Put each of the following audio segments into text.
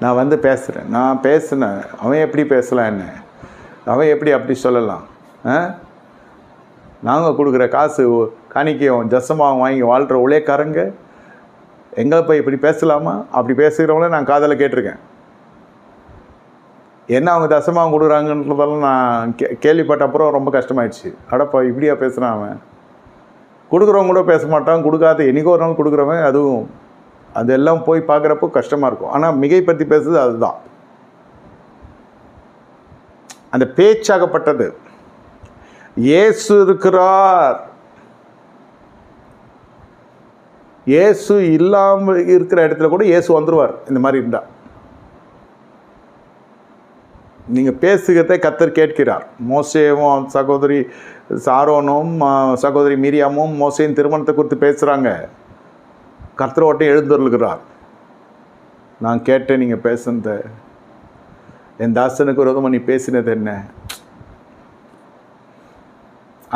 நான் வந்து பேசுகிறேன் நான் பேசுனேன். அவன் எப்படி பேசலாம் என்ன அவன் எப்படி அப்படி சொல்லலாம்? ஆ? நாங்கள் கொடுக்குற காசு காணிக்கையும் ஜசமாவும் வாங்கி வாழ்கிற உழைக்காரங்க எங்களை போய் இப்படி பேசலாமா? அப்படி பேசுகிறவங்கள நான் காதில் கேட்டிருக்கேன். என்ன அவங்க தசமாக கொடுக்குறாங்கன்றதெல்லாம் நான் கே கேள்விப்பட்ட அப்புறம் ரொம்ப கஷ்டமாயிடுச்சு. அடப்பா இப்படியா பேசுகிறான் அவன்? கொடுக்குறவங்க கூட பேச மாட்டான். கொடுக்காத என்றைக்கோ ஒரு நாள் கொடுக்குறவன்? அதுவும் அதெல்லாம் போய் பார்க்குறப்போ கஷ்டமாக இருக்கும். ஆனால் மிகை பற்றி பேசுறது அதுதான். அந்த பேச்சாகப்பட்டது. இயேசு இருக்கிறார். இயேசு இல்லாமல் இருக்கிற இடத்துல கூட இயேசு வந்துடுவார் இந்த மாதிரி இருந்தால் நீங்கள் பேசுகிறதை கத்தர் கேட்கிறார். மோசேவும் சகோதரி சாரோனும் சகோதரி மீரியாமும் மோசையின் திருமணத்தை குறித்து பேசுகிறாங்க கர்த்தர் ஒட்டம் நான் கேட்டேன் நீங்கள் பேசுனத. என் தாசனுக்கு விரோதமாக நீ பேசினது என்ன?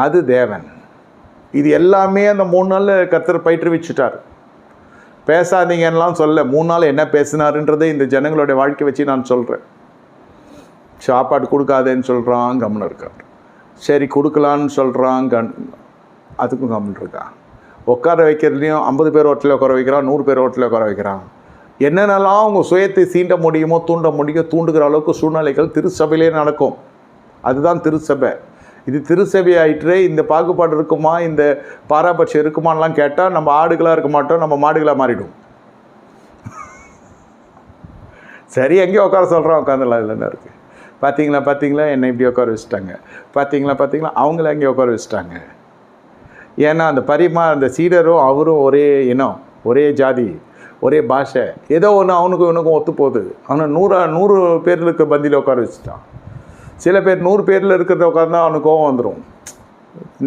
அது தேவன். இது எல்லாமே அந்த மூணு நாள் கர்த்தர் பயிற்றுவிச்சுட்டார். பேசாதீங்கன்னெலாம் சொல்ல மூணு நாள் என்ன பேசினாருன்றதை இந்த ஜனங்களுடைய வாழ்க்கை வச்சு நான் சொல்கிறேன் சாப்பாடு கொடுக்காதேன்னு சொல்கிறான் கம்முன்னு இருக்கார் சரி கொடுக்கலான்னு சொல்கிறான் கன் அதுக்கும் கம்முன்னு இருக்கான் உட்கார வைக்கிறதுலையும் ஐம்பது பேர் ஓட்டில் உட்கார வைக்கிறான் நூறு பேர் ஓட்டில் உட்கார வைக்கிறான் என்னென்னலாம் அவங்க சுயத்தை சீண்ட முடியுமோ தூண்ட முடியும் தூண்டுகிற அளவுக்கு சூழ்நிலைகள் திருச்சபையிலே நடக்கும். அதுதான் திருச்சபை. இது திருச்சபை ஆயிற்று இந்த பாகுபாடு இருக்குமா இந்த பாராபட்சம் இருக்குமான்லாம் கேட்டால் நம்ம ஆடுகளாக இருக்க மாட்டோம் நம்ம மாடுகளாக மாறிடும் சரி எங்கேயோ உட்கார சொல்கிறோம் உட்காந்துலாம் இல்லைன்னு இருக்குது பார்த்தீங்களா பார்த்தீங்களா என்னை இப்படி உட்கார வச்சுட்டாங்க. பார்த்தீங்களா பார்த்தீங்களா அவங்கள அங்கே உட்கார வச்சுட்டாங்க. ஏன்னா அந்த பரிமா அந்த சீடரும் அவரும் ஒரே இனம் ஒரே ஜாதி ஒரே பாஷை. ஏதோ ஒன்று அவனுக்கும் இவனுக்கும் ஒத்து போகுது. அவனை நூறா நூறு பேர்களுக்கு பந்தியில் உட்கார வச்சுட்டான். சில பேர் நூறு பேரில் இருக்கிறத உட்காந்தா அவனுக்கு கோவம் வந்துடும்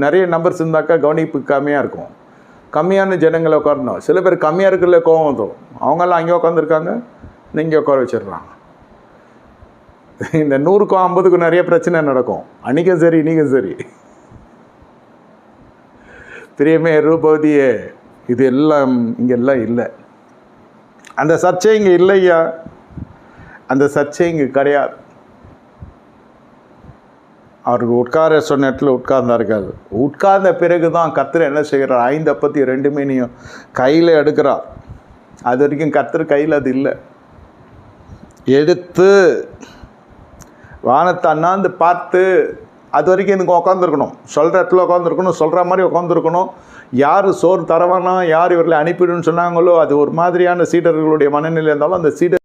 நிறைய நம்பர்ஸ் இருந்தாக்கா கவனிப்பு கம்மியாக இருக்கும். கம்மியான ஜனங்களை உட்காரணும். சில பேர் கம்மியாக இருக்கிறதுல கோவம் வந்துடும் அவங்கெல்லாம் அங்கே உட்காந்துருக்காங்க நீங்கள் உட்கார வச்சிடுறான். இந்த நூறுக்கும் ஐம்பதுக்கும் நிறைய பிரச்சனை நடக்கும். அன்றைக்கும் சரி இன்றைக்கும் சரி. பிரியமே ரூபவதியே இது எல்லாம் இங்கே எல்லாம் இல்லை. அந்த சர்ச்சை இங்கே இல்லையா? அந்த சர்ச்சை இங்கே கிடையாது. அவருக்கு உட்கார சொன்ன இடத்துல உட்கார்ந்தார்கள். உட்கார்ந்த பிறகு தான் கத்திர என்ன செய்கிறார்? ஐந்து அப்பத்தி ரெண்டு மீனையும் கையில் எடுக்கிறார். அது வரைக்கும் கத்திர கையில் அது இல்லை. எடுத்து வானத்தை அண்ணாந்து பார்த்து அது வரைக்கும் எனக்கு உட்காந்துருக்கணும் சொல்கிற இடத்துல உட்காந்துருக்கணும் சொல்கிற மாதிரி உட்காந்துருக்கணும் யார் சோறு தரவானா யார் இவர்களை அனுப்பிடுன்னு சொன்னாங்களோ அது ஒரு மாதிரியான சீடர்களுடைய மனநிலை இருந்தாலும் அந்த சீடர்